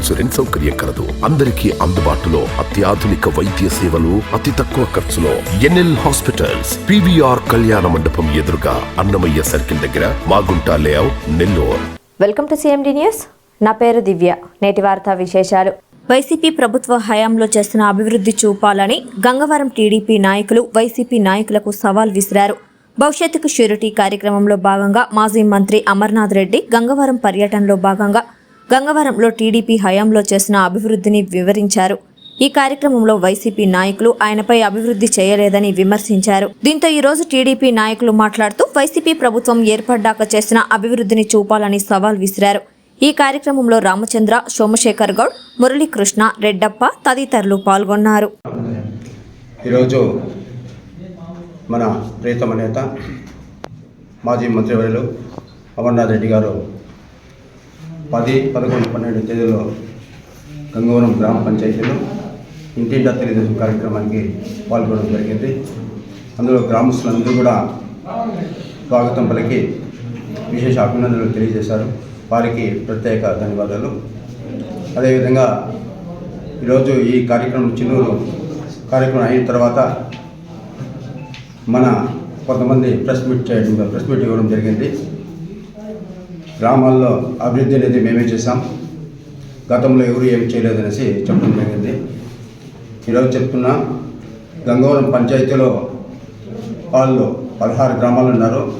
Insurance సౌకర్యం కలదు. అందరికీ అందుబాటులో అత్యాధునిక వైద్య సేవలు అతి తక్కువ ఖర్చులో. ఎన్ఎల్ హాస్పిటల్స్ పివిఆర్ కళ్యాణ మండపం ఎదురుగా అన్నమయ్య సర్కిల్ దగ్గర Magunta layout Nellore. Welcome to CMD news నా పేరు దివ్య. నేటి వార్తా విశేషాలు. వైసీపీ ప్రభుత్వ హయాంలో చేస్తున్న అభివృద్ధి చూపాలని గంగవరం టీడీపీ నాయకులు వైసీపీ నాయకులకు సవాల్ విసిరారు. భవిష్యత్తుకు షూరిటీ కార్యక్రమంలో భాగంగా మాజీ మంత్రి అమర్నాథ్ రెడ్డి గంగవరం పర్యటనలో భాగంగా గంగవరంలో టీడీపీ హయాంలో చేసిన అభివృద్ధిని వివరించారు. ఈ కార్యక్రమంలో వైసీపీ నాయకులు ఆయనపై అభివృద్ధి చేయలేదని విమర్శించారు. దీంతో ఈ రోజు టీడీపీ నాయకులు మాట్లాడుతూ వైసీపీ ప్రభుత్వం ఏర్పడ్డాక చేసిన అభివృద్ధిని చూపాలని సవాల్ విసిరారు. ఈ కార్యక్రమంలో రామచంద్ర సోమశేఖర్ గౌడ్ మురళీకృష్ణ రెడ్డప్ప తదితరులు పాల్గొన్నారు. ఈరోజు మన ప్రీతమ నేత మాజీ మంత్రివర్యులు అమర్నాథ్ రెడ్డి గారు పది పదకొండు పన్నెండు తేదీలో గంగవరం గ్రామ పంచాయతీలో ఇంటింటా తెలుగుదేశం కార్యక్రమానికి పాల్గొనడం జరిగింది. అందులో గ్రామస్తులందరూ కూడా స్వాగతం పలికి విశేష అభినందనలు తెలియజేశారు. వారికి ప్రత్యేక ధన్యవాదాలు. అదేవిధంగా ఈరోజు ఈ కార్యక్రమం చిన్నూరు కార్యక్రమం అయిన తర్వాత మన కొంతమంది ప్రెస్ మీట్ చేయడం ప్రెస్ మీట్ ఇవ్వడం జరిగింది. గ్రామాల్లో అభివృద్ధి అనేది మేమే చేశాం. గతంలో ఎవరు ఏమి చేయలేదనేసి చెప్పడం జరిగింది. ఈరోజు చెప్తున్నా గంగవరం పంచాయతీలో వాళ్ళు పదహారు గ్రామాలు ఉన్నారు.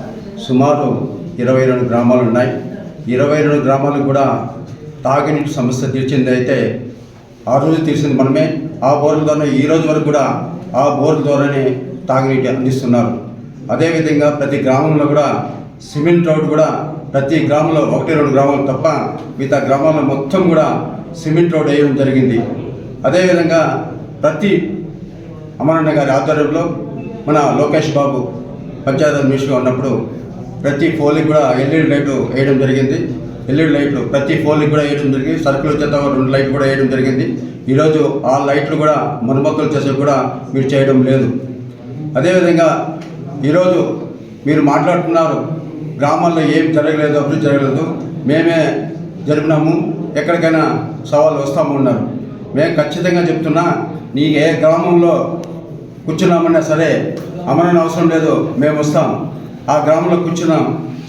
సుమారు ఇరవై రెండు గ్రామాలు ఉన్నాయి. ఇరవై రెండు గ్రామాలు కూడా తాగునీటి సమస్య తీర్చింది అయితే ఆ రోజు తీర్చింది మనమే. ఆ బోర్ల ద్వారా ఈ రోజు వరకు కూడా ఆ బోర్ల ద్వారానే తాగునీటి అందిస్తున్నారు. అదేవిధంగా ప్రతి గ్రామంలో కూడా సిమెంట్ రోడ్ కూడా ప్రతి గ్రామంలో ఒకటి రెండు గ్రామాలు తప్ప మిగతా గ్రామాల్లో మొత్తం కూడా సిమెంట్ రోడ్ వేయడం జరిగింది. అదేవిధంగా ప్రతి అమరన్న గారి ఆధ్వర్యంలో మన లోకేష్ బాబు పంచాయత మినిస్టర్గా ఉన్నప్పుడు ప్రతి ఫోన్కి కూడా ఎల్ఈడి లైట్లు వేయడం జరిగింది. ఎల్ఈడి లైట్లు ప్రతి ఫోన్కి కూడా వేయడం జరిగింది. సర్కిల్ వచ్చేంత రెండు లైట్లు కూడా వేయడం జరిగింది. ఈరోజు ఆ లైట్లు కూడా మనుమక్కలు చేసే కూడా మీరు చేయడం లేదు. అదేవిధంగా ఈరోజు మీరు మాట్లాడుతున్నారు గ్రామాల్లో ఏం జరగలేదు అభివృద్ధి జరగలేదు. మేమే జరిపినాము. ఎక్కడికైనా సవాళ్ళు వస్తాము ఉన్నారు. మేము ఖచ్చితంగా చెప్తున్నా నీ ఏ గ్రామంలో కూర్చున్నామన్నా సరే అమరణ అవసరం లేదు మేము వస్తాం. ఆ గ్రామంలో కూర్చున్నాం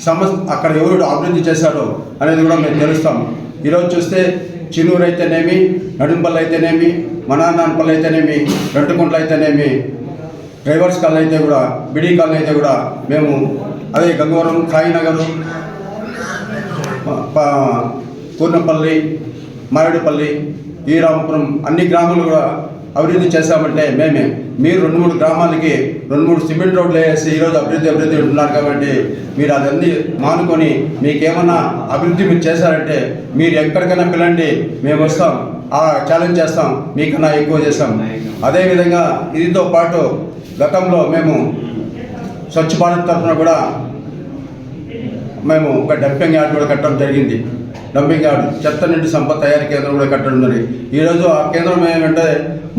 సమస్య అక్కడ ఎవరు అభివృద్ధి చేశాడో అనేది కూడా మేము తెలుస్తాం. ఈరోజు చూస్తే చిన్నూరు అయితేనేమి నడుంపల్లి అయితేనేమి మనాన్నపల్లి అయితేనేమి రెండుకుంట్ల అయితేనేమి డ్రైవర్స్ కాలనీ అయితే కూడా బిడీ కాలనీ అయితే కూడా మేము అదే గంగవరం సాయినగర్ కూర్నపల్లి పూర్ణపల్లి మారేడుపల్లి ఈరామపురం అన్ని గ్రామాలు కూడా అభివృద్ధి చేశామంటే మేమే. మీరు రెండు మూడు గ్రామాలకి రెండు మూడు సిమెంట్ రోడ్లు వేసి ఈరోజు అభివృద్ధి అభివృద్ధి ఉంటున్నారు కాబట్టి మీరు అదన్నీ మానుకొని మీకేమన్నా అభివృద్ధి మీరు చేశారంటే మీరు ఎక్కడికైనా పిల్లండి మేము వస్తాం. ఆ ఛాలెంజ్ చేస్తాం. మీకన్నా ఎక్కువ చేస్తాం. అదేవిధంగా ఇదితో పాటు గతంలో మేము స్వచ్ఛ భారత్ తరఫున కూడా మేము ఒక డంపింగ్ యార్డ్ కూడా కట్టడం జరిగింది. డంపింగ్ యార్డ్ చెత్త నుండి సంపద తయారీ కేంద్రం కూడా కట్టడం జరిగింది. ఈరోజు ఆ కేంద్రం ఏమంటే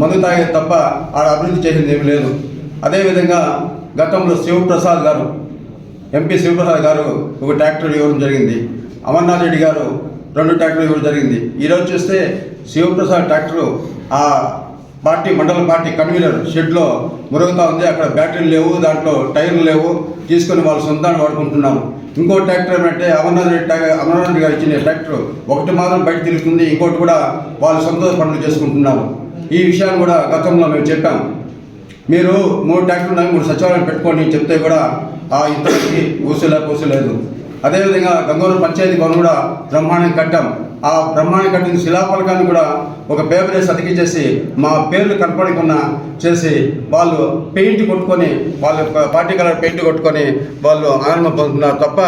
మందు తాగేది తప్ప ఆడ అభివృద్ధి చేసింది ఏమీ లేదు. అదేవిధంగా గతంలో శివప్రసాద్ గారు ఎంపీ శివప్రసాద్ గారు ఒక ట్రాక్టర్ ఇవ్వడం జరిగింది. అమర్నాథ్ రెడ్డి గారు రెండు ట్రాక్టర్లు ఇవ్వడం జరిగింది. ఈరోజు చూస్తే శివప్రసాద్ ట్రాక్టరు ఆ పార్టీ మండల పార్టీ కన్వీనర్ షెడ్లో మురుగుతా ఉంది. అక్కడ బ్యాటరీలు లేవు దాంట్లో టైర్లు లేవు. తీసుకొని వాళ్ళు సొంతాన్ని వాడుకుంటున్నాము. ఇంకో ట్రాక్టర్ ఏమంటే అమర్నాథ్ రెడ్డి ట్రా- అమర్నాథ్ రెడ్డి గారు ఇచ్చిన ట్రాక్టర్ ఒకటి మాత్రం బయట తిరుగుతుంది. ఇంకోటి కూడా వాళ్ళు సొంత పనులు చేసుకుంటున్నారు ఈ విషయాన్ని కూడా గతంలో మేము చెప్పాం. మీరు మూడు ట్రాక్టర్లు ఉన్నాయి మూడు సచివాలయం పెట్టుకోండి చెప్తే కూడా ఆ ఇంతకి ఊసలే పూసలేదు. అదేవిధంగా గంగవరం పంచాయతీ భవన్ కూడా బ్రహ్మాండంగా కట్టాం. ఆ బ్రహ్మాండ కట్టిన శిలాఫలకాన్ని కూడా ఒక పేపర్ వేసి అతికించేసి మా పేర్లు కనపడకుండా చేసి వాళ్ళు పెయింట్ కొట్టుకొని వాళ్ళ పార్టీ కలర్ పెయింట్ కొట్టుకొని వాళ్ళు ఆనందం పొందుతున్నారు తప్ప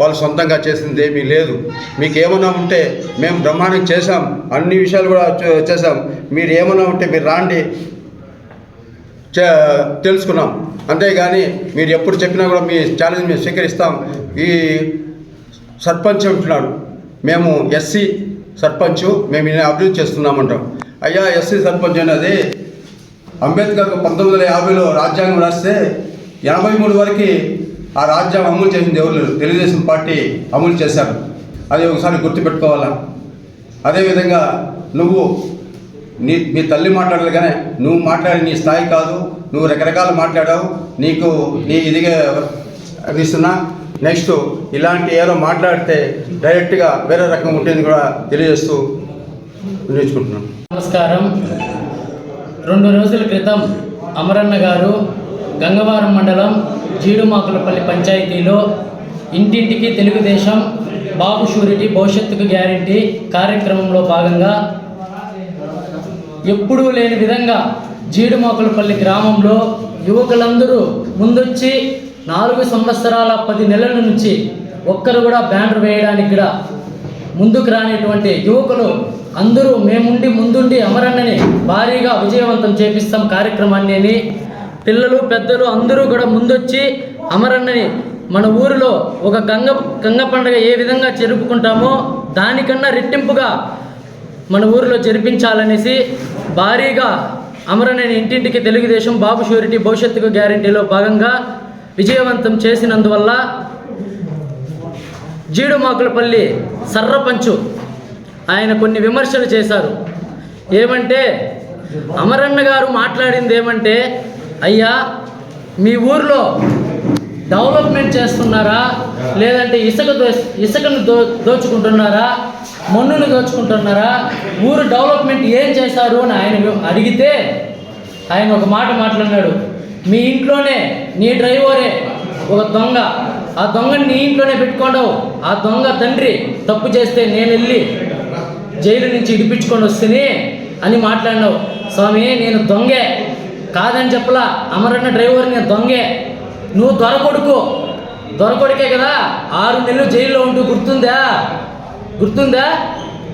వాళ్ళు సొంతంగా చేసింది ఏమీ లేదు. మీకు ఏమన్నా ఉంటే మేము బ్రహ్మాండం చేశాం. అన్ని విషయాలు కూడా చే- చేశాం. మీరు ఏమైనా ఉంటే మీరు రాండి. చే- తెలుసుకున్నాం. అంతేగాని మీరు ఎప్పుడు చెప్పినా కూడా మీ ఛాలెంజ్ మేము స్వీకరిస్తాం. ఈ సర్పంచ్ ఉంటున్నాడు మేము ఎస్సీ సర్పంచ్ మేము అభివృద్ధి చేస్తున్నామంటాం. అయ్యా ఎస్సీ సర్పంచ్ అనేది అంబేద్కర్ పంతొమ్మిది వందల యాభైలో రాజ్యాంగం రాస్తే ఎనభై మూడు వరకు ఆ రాజ్యాంగం అమలు చేసింది ఎవరు తెలుగుదేశం పార్టీ అమలు చేశారు. అది ఒకసారి గుర్తుపెట్టుకోవాలా? అదేవిధంగా నువ్వు నీ మీ తల్లి మాట్లాడాలి కానీ నువ్వు మాట్లాడి నీ స్థాయి కాదు నువ్వు రకరకాలు మాట్లాడావు నీకు నీ ఇదిగా అందిస్తున్నా నెక్స్ట్ ఇలాంటి ఏదో మాట్లాడితే డైరెక్ట్గా వేరే రకం ఉంటుంది కూడా తెలియజేస్తూ నేర్చుకుంటున్నాను నమస్కారం. రెండు రోజుల క్రితం అమరన్న గారు గంగవరం మండలం జీడుమాకులపల్లి పంచాయతీలో ఇంటింటికి తెలుగుదేశం బాబు షూరిటీ భవిష్యత్తుకు గ్యారంటీ కార్యక్రమంలో భాగంగా ఎప్పుడూ లేని విధంగా జీడుమాకులపల్లి గ్రామంలో యువకులందరూ ముందొచ్చి నాలుగు సంవత్సరాల పది నెలల నుంచి ఒక్కరు కూడా బ్యానర్ వేయడానికి కూడా ముందుకు రానిటువంటి యువకులు అందరూ మేముండి ముందుండి అమరన్నని భారీగా విజయవంతం చేపిస్తాం కార్యక్రమాన్ని అని. పిల్లలు పెద్దలు అందరూ కూడా ముందొచ్చి అమరన్నని మన ఊరిలో ఒక గంగ గంగ పండుగ ఏ విధంగా జరుపుకుంటామో దానికన్నా రెట్టింపుగా మన ఊరిలో జరిపించాలనేసి భారీగా అమరణని ఇంటింటికి తెలుగుదేశం బాబు షూరిటీ భవిష్యత్తుకు గ్యారంటీలో భాగంగా విజయవంతం చేసినందువల్ల జీడుమాకులపల్లి సర్రపంచు ఆయన కొన్ని విమర్శలు చేశారు. ఏమంటే అమరన్న గారు మాట్లాడింది ఏమంటే అయ్యా మీ ఊర్లో డెవలప్మెంట్ చేస్తున్నారా? లేదంటే ఇసుక దో ఇసుకను దో దోచుకుంటున్నారా? మన్నును దోచుకుంటున్నారా? ఊరు డెవలప్మెంట్ ఏం చేశారు అని ఆయన అడిగితే ఆయన ఒక మాట మాట్లాడినాడు. మీ ఇంట్లోనే నీ డ్రైవరే ఒక దొంగ. ఆ దొంగని నీ ఇంట్లోనే పెట్టుకోండవు ఆ దొంగ తండ్రి తప్పు చేస్తే నేను వెళ్ళి జైలు నుంచి ఇడిపించుకొని వస్తేనే అని మాట్లాడినావు. స్వామి నేను దొంగే. కాదని చెప్పలా అమరన్న డ్రైవర్ నేను దొంగే. నువ్వు దొరకొడుకు దొరకొడుకే కదా ఆరు నెలలు జైల్లో ఉంటూ గుర్తుందా? గుర్తుందా?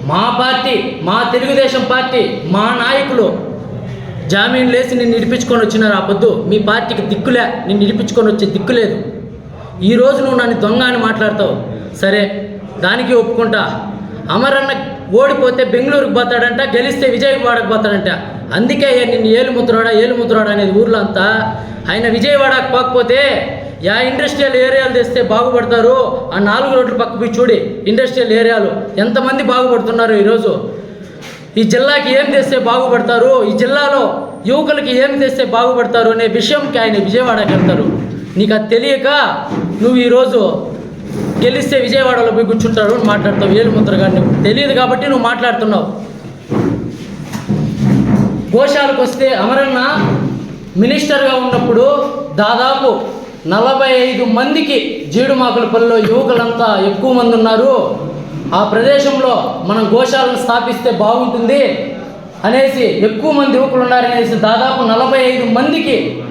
మా పార్టీ మా తెలుగుదేశం పార్టీ మా నాయకులు జామీన్ లేసి నిన్ను ఇడిపించుకొని వచ్చినారు ఆ పొద్దు. మీ పార్టీకి దిక్కులే. నిన్ను నిడిపించుకొని వచ్చే దిక్కు లేదు. ఈ రోజు నువ్వు నన్ను దొంగ అని మాట్లాడతావు. సరే దానికి ఒప్పుకుంటా. అమరన్న ఓడిపోతే బెంగళూరుకు పోతాడంట గెలిస్తే విజయవాడకు పోతాడంట. అందుకే నిన్ను ఏలుముద్రాడా ఏలుముద్రాడా అనేది ఊర్లో అంతా. ఆయన విజయవాడకు పోకపోతే యా ఇండస్ట్రియల్ ఏరియాలు తెస్తే బాగుపడతారు. ఆ నాలుగు రోడ్ల పక్క చూడి ఇండస్ట్రియల్ ఏరియాలు. ఎంతమంది బాగుపడుతున్నారు ఈరోజు? ఈ జిల్లాకి ఏం చేస్తే బాగుపడతారు? ఈ జిల్లాలో యువకులకి ఏం చేస్తే బాగుపడతారు అనే విషయంకి ఆయన విజయవాడకి వెళ్తారు. నీకు అది తెలియక నువ్వు ఈరోజు గెలిస్తే విజయవాడలో పోయి కూర్చుంటాడు అని మాట్లాడతావు. ఏలుముద్ర గారిని తెలియదు కాబట్టి నువ్వు మాట్లాడుతున్నావు. గోశాలకు వస్తే అమరన్న మినిస్టర్గా ఉన్నప్పుడు దాదాపు నలభై ఐదు మందికి జీడుమాకుల పనిలో యువకులంతా ఎక్కువ మంది ఉన్నారు. ఆ ప్రదేశంలో మనం గోశాలను స్థాపిస్తే బాగుంటుంది అనేసి ఎక్కువ మంది యువకులు ఉన్నారనేసి దాదాపు నలభై ఐదు మందికి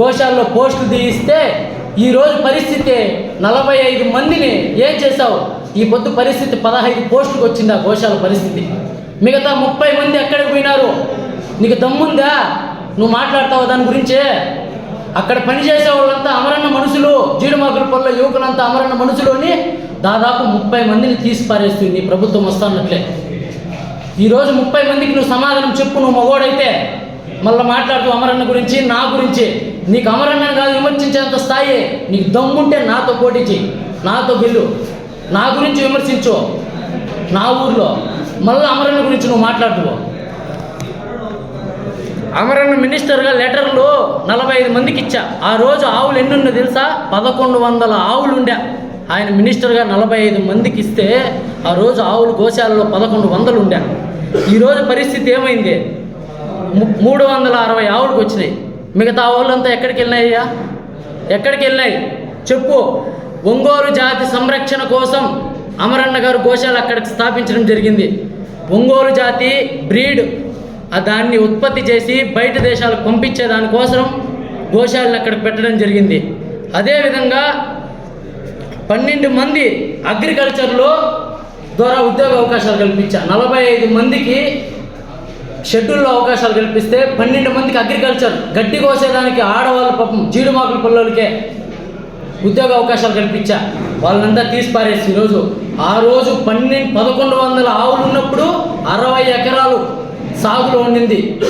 గోశాలలో పోస్టులు తీయిస్తే ఈరోజు పరిస్థితి నలభై ఐదు మందిని ఏం చేశావు? ఈ పొద్దు పరిస్థితి పదహైదు పోస్టులకు వచ్చింది ఆ గోశాల పరిస్థితి. మిగతా ముప్పై మంది ఎక్కడికి పోయినారు? నీకు దమ్ముందా? నువ్వు మాట్లాడతావు దాని గురించే? అక్కడ పనిచేసే వాళ్ళంతా అమరన్న మనుషులు జీడిమాకుల పనుల యువకులంతా అమరన్న మనుషులు అని దాదాపు ముప్పై మందిని తీసి పారేస్తుంది నీ ప్రభుత్వం వస్తున్నట్లే. ఈరోజు ముప్పై మందికి నువ్వు సమాధానం చెప్పు నువ్వు మగోడైతే. మళ్ళీ మాట్లాడుతూ అమరన్న గురించి నా గురించి. నీకు అమరన్న కాదు విమర్శించేంత స్థాయి. నీకు దమ్ముంటే నాతో పోటీ నాతో బిల్లు నా గురించి విమర్శించు. నా ఊర్లో. మళ్ళీ అమరన్న గురించి నువ్వు మాట్లాడుతూ అమరన్న మినిస్టర్గా లెటర్లు నలభై ఐదు మందికి ఇచ్చా. ఆ రోజు ఆవులు ఎన్ని ఉన్నాయో తెలుసా? పదకొండు వందల ఆవులు ఉండే ఆయన మినిస్టర్గా నలభై ఐదు మందికి ఇస్తే ఆ రోజు ఆవులు గోశాలలో పదకొండు వందలు ఉండే. ఈరోజు పరిస్థితి ఏమైంది? మూడు వందల అరవై ఆవులకు వచ్చినాయి. మిగతా ఆవులంతా ఎక్కడికి వెళ్ళినాయ్యా ఎక్కడికి వెళ్ళినాయి? చెప్పు. ఒంగోలు జాతి సంరక్షణ కోసం అమరన్న గారు గోశాల అక్కడికి స్థాపించడం జరిగింది. ఒంగోలు జాతి బ్రీడ్ ఆ దాన్ని ఉత్పత్తి చేసి బయట దేశాలకు పంపించే దానికోసం గోశాలను అక్కడ పెట్టడం జరిగింది. అదేవిధంగా పన్నెండు మంది అగ్రికల్చర్లో ద్వారా ఉద్యోగ అవకాశాలు కల్పించా. నలభై ఐదు మందికి షెడ్యూల్లో అవకాశాలు కల్పిస్తే పన్నెండు మందికి అగ్రికల్చర్ గడ్డి కోసేదానికి ఆడవాళ్ళ పాపం జీడుమాకుల పిల్లలకే ఉద్యోగ అవకాశాలు కల్పించా. వాళ్ళంతా తీసిపారేసి ఈరోజు. ఆ రోజు పన్నెండు పదకొండు వందల ఆవులు ఉన్నప్పుడు అరవై ఎకరాలు సాగులో ఉండింది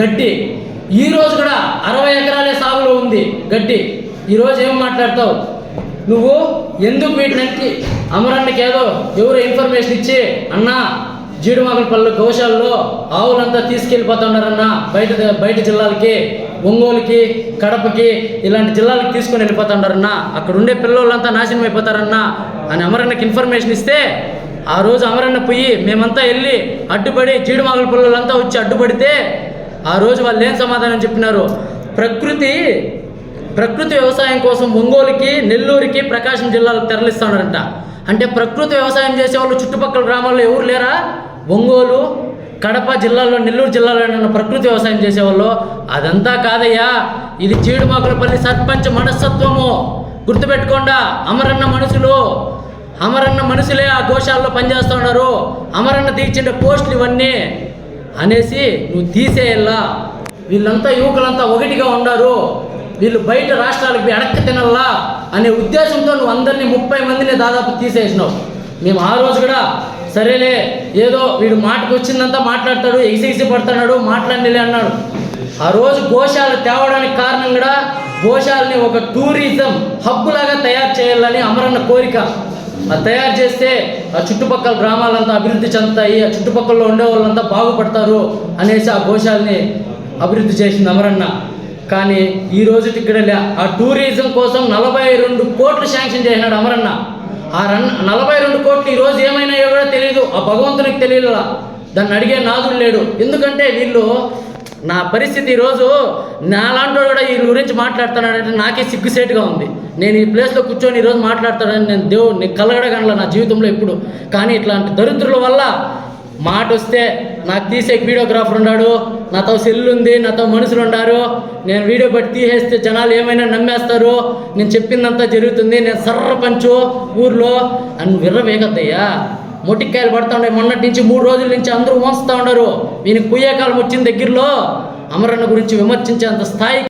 గడ్డి. ఈరోజు కూడా అరవై ఎకరాలే సాగులో ఉంది గడ్డి. ఈరోజు ఏం మాట్లాడతావు? నువ్వు ఎందుకు వీటినంటే అమరన్నకి ఏదో ఎవరు ఇన్ఫర్మేషన్ ఇచ్చి అన్నా జీడిమాకులపల్లి గోశాలలో ఆవులంతా తీసుకెళ్ళిపోతున్నారన్న బయట బయట జిల్లాలకి ఒంగోలుకి కడపకి ఇలాంటి జిల్లాలకు తీసుకొని వెళ్ళిపోతున్నారన్న అక్కడ ఉండే పిల్లలంతా నాశనం అయిపోతారన్నా అని అమరన్నకి ఇన్ఫర్మేషన్ ఇస్తే ఆ రోజు అమరన్న పోయి మేమంతా వెళ్ళి అడ్డుపడి జీడిమాకుల పిల్లలంతా వచ్చి అడ్డుపడితే ఆ రోజు వాళ్ళు ఏం సమాధానం చెప్పినారు? ప్రకృతి ప్రకృతి వ్యవసాయం కోసం ఒంగోలుకి నెల్లూరుకి ప్రకాశం జిల్లాలకు తరలిస్తున్నారంట అంటే ప్రకృతి వ్యవసాయం చేసేవాళ్ళు చుట్టుపక్కల గ్రామాల్లో ఎవరు లేరా? ఒంగోలు కడప జిల్లాలో నెల్లూరు జిల్లాలో ఉన్న ప్రకృతి వ్యవసాయం చేసేవాళ్ళు. అదంతా కాదయ్యా. ఇది చీడుమాకులపల్లి సర్పంచ్ మనస్తత్వము. గుర్తుపెట్టుకోండా అమరన్న మనుషులు. అమరన్న మనుషులే ఆ గోశాలలో పనిచేస్తూ ఉన్నారు అమరన్న తీర్చిన పోస్టులు ఇవన్నీ అనేసి నువ్వు తీసేయల్లా. వీళ్ళంతా యువకులంతా ఒకటిగా ఉన్నారు వీళ్ళు బయట రాష్ట్రాలకు అడక్క తినల్లా అనే ఉద్దేశంతో నువ్వు అందరినీ ముప్పై మందిని దాదాపు తీసేసినావు. మేము ఆ రోజు కూడా సరేలే ఏదో వీడు మాటకు వచ్చిందంతా మాట్లాడతాడు ఎగిసెగిసి పడుతున్నాడు మాట్లాడిలే అన్నాడు. ఆ రోజు గోశాల తేవడానికి కారణం కూడా గోశాలని ఒక టూరిజం హబ్బులాగా తయారు చేయాలని అమరన్న కోరిక. అది తయారు చేస్తే ఆ చుట్టుపక్కల గ్రామాలంతా అభివృద్ధి చెందుతాయి ఆ చుట్టుపక్కల ఉండే వాళ్ళంతా బాగుపడతారు అనేసి ఆ గోశాలని అభివృద్ధి చేసింది అమరన్న. కానీ ఈ రోజు ఇక్కడ ఆ టూరిజం కోసం నలభై రెండు కోట్లు శాంక్షన్ చేసినాడు అమరన్న. ఆ రన్ నలభై రెండు కోట్లు ఈ రోజు ఏమైనాయో కూడా తెలియదు ఆ భగవంతునికి తెలియలా. దాన్ని అడిగే నాదుడు లేడు. ఎందుకంటే వీళ్ళు నా పరిస్థితి ఈరోజు నాలాంటి కూడా వీళ్ళ గురించి మాట్లాడుతున్నాడంటే నాకే సిగ్గుసేటుగా ఉంది. నేను ఈ ప్లేస్లో కూర్చొని ఈరోజు మాట్లాడతానని నేను దేవుడు నేను కలగడగనలా నా జీవితంలో ఎప్పుడు. కానీ ఇట్లాంటి దరిద్రుల వల్ల మాట వస్తే నాకు తీసే వీడియోగ్రాఫర్ ఉన్నాడు నాతో సెల్లు ఉంది నాతో మనుషులు ఉన్నారు నేను వీడియో బట్టి తీసేస్తే జనాలు ఏమైనా నమ్మేస్తారు. నేను చెప్పిందంతా జరుగుతుంది. నేను సర్రపంచు ఊర్లో. అని విర్ర వేగద్దయ్యా పడతా ఉన్నాయి. మొన్నటి నుంచి మూడు రోజుల నుంచి అందరూ మోస్తూ ఉన్నారు. వీనికి పుయ్యే కాలం వచ్చిన దగ్గరలో అమరన్న గురించి విమర్శించేంత స్థాయి